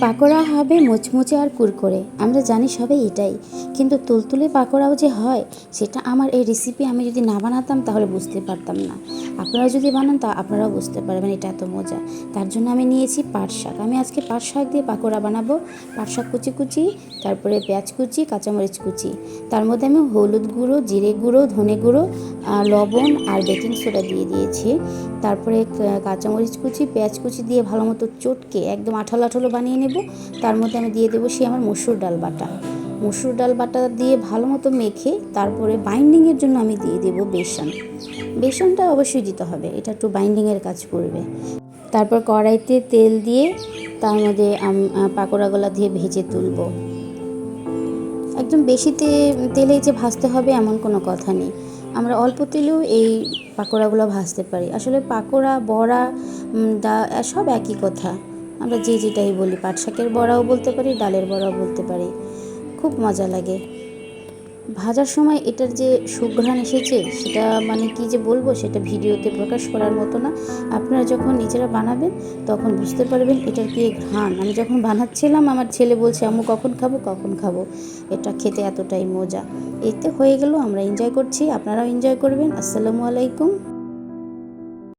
পাকোড়া হবে মুচমুচে আর কুরকুরে। আমরা জানি সবাই এটাই। কিন্তু তুলতুলে পাকোড়াও যে হয়, সেটা আমার এই রেসিপি আমি যদি না বানাতাম, তাহলে বুঝতে পারতাম না। আপনারা যদি বানান, তা আপনারাও বুঝতে পারবেন, এটা এত মজা। তার জন্য আমি নিয়েছি পাট শাক। আমি আজকে পাট শাক দিয়ে পাকোড়া বানাবো। পাট শাক কুচি কুচি, তারপরে পেঁয়াজ কুচি, কাঁচামরিচ কুচি। তার মধ্যে আমি হলুদ গুঁড়ো, জিরে গুঁড়ো, ধনে গুঁড়ো লবণ আর বেকিং সোডা দিয়ে দিয়েছি। তারপরে কাঁচামরিচ কুচি, পেঁয়াজ কুচি দিয়ে ভালো মতো চটকে, একদম আঠালো আঠালো বানিয়ে নেব। তার মধ্যে আমি দিয়ে দেবো সে আমার মসুর ডাল বাটা। মসুর ডাল বাটা দিয়ে ভালো মতো মেখে তারপরে বাইন্ডিংয়ের জন্য আমি দিয়ে দেবো বেসন। বেসনটা অবশ্যই দিতে হবে, এটা একটু বাইন্ডিংয়ের কাজ করবে। তারপর কড়াইতে তেল দিয়ে তার মধ্যে পাকোড়াগুলো দিয়ে ভেজে তুলবো। একদম বেশি তে- তেলে যে ভাজতে হবে এমন কোনো কথা নেই। আমরা অল্প তেলেও এই পাকোড়াগুলো ভাজতে পারি। আসলে পাকোড়া, বড়া সব একই কথা। আমরা যে যেটাই বলি, পাট শাকের বড়াও বলতে পারি, ডালের বড়াও বলতে পারি। খুব মজা লাগে। ভাজার সময় এটার যে সুঘ্রাণ এসেছে, সেটা মানে কি যে বলব, সেটা ভিডিওতে প্রকাশ করার মতো না। আপনারা যখন নিজেরা বানাবেন, তখন বুঝতে পারবেন এটার কি ঘ্রাণ। আমি যখন বানাচ্ছিলাম, আমার ছেলে বলছে, আম্মু, কখন খাব? কখন খাব? এটা খেতে এতটাই মজা। এতে হয়ে গেল, আমরা এনজয় করছি। আপনারাও এনজয় করবেন। আসসালামু আলাইকুম।